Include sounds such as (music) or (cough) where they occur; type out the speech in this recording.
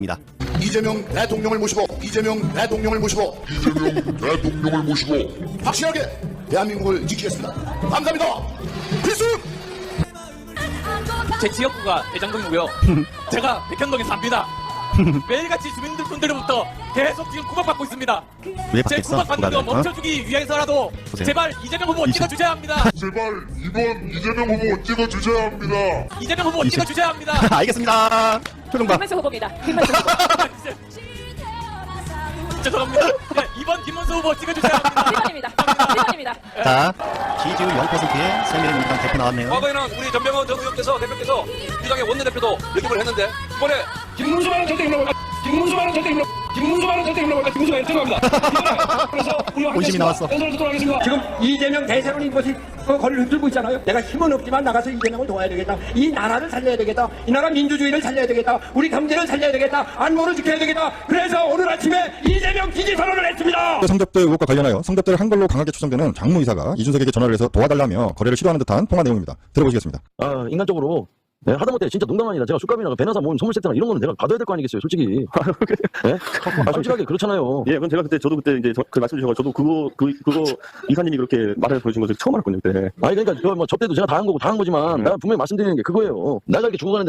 입니다. 이재명 대통령을 모시고 이재명 대통령을 모시고 이재명 대통령을 모시고 확실하게 대한민국을 지키겠습니다. 감사합니다. 필승! 제 지역구가 대장동이고요. 제가 백현동에 삽니다. (laughs) 매일같이 주민들 분들로부터 계속 지금 구박받고 있습니다. 왜 제 받겠어? 구박받는 거? 멈춰주기 위해서라도 보세요. 제발 이재명 후보 이십- 찍어주셔야 합니다. (laughs) 제발 이번 이재명 후보 찍어주셔야 합니다. 이재명 후보 이십- 찍어주셔야 합니다. (laughs) 알겠습니다. 표정봐. 김문수 후보입니다. 김문수 후보. 죄송합니다. 야, 이번 김문수 후보 찍어주셔야 합니다. 1번입니다. 1번입니다. 자, 지지율 0%의 새누리민주당 대표 나왔네요. 과거에는 우리 전병헌 전 의원께서 대표께서 민주당의 원내대표도 역임을 했는데 이번에 김문수만은 절대 물러볼까? 김문수만은 절대 물러 김문수만은 절대 물러볼까? 김문수가 인터뷰합니다. 그래서 우리와 본심이 나왔어. 연설을 듣도록 하겠습니다. 지금 이재명 대세론인 것이 그 거리를 흔들고 있잖아요. 내가 힘은 없지만 나가서 이재명을 도와야 되겠다. 이 나라를 살려야 되겠다. 이 나라 민주주의를 살려야 되겠다. 우리 경제를 살려야 되겠다. 안보를 지켜야 되겠다. 그래서 오늘 아침에 이재명 지지 선언을 했습니다. 성접대 의혹과 관련하여 성접대를 한 걸로 강하게 추정되는 장모 이사가 이준석에게 전화를 해서 도와달라며 거래를 시도하는 듯한 통화 내용입니다. 들어보시겠습니다. 아, 인간적으로 네, 하다못해 진짜 농담 아니라 제가 술값이나 배나사 모임 선물 세트나 이런 거는 내가 받아야 될 거 아니겠어요, 솔직히. (laughs) 네? 아, 솔직하게 그렇잖아요. 예, 그건 제가 그때 저도 그때 이제 저, 그 말씀 주셔서 저도 그거 그 그거 이사님이 그렇게 말해 보여준 것을 처음 알았거든요. 그때. 아니 그러니까 그뭐 접대도 제가 다 한 거고 다 한 거지만 내가 분명히 말씀드리는 게 그거예요. 내가 이렇게 죽어가는데 내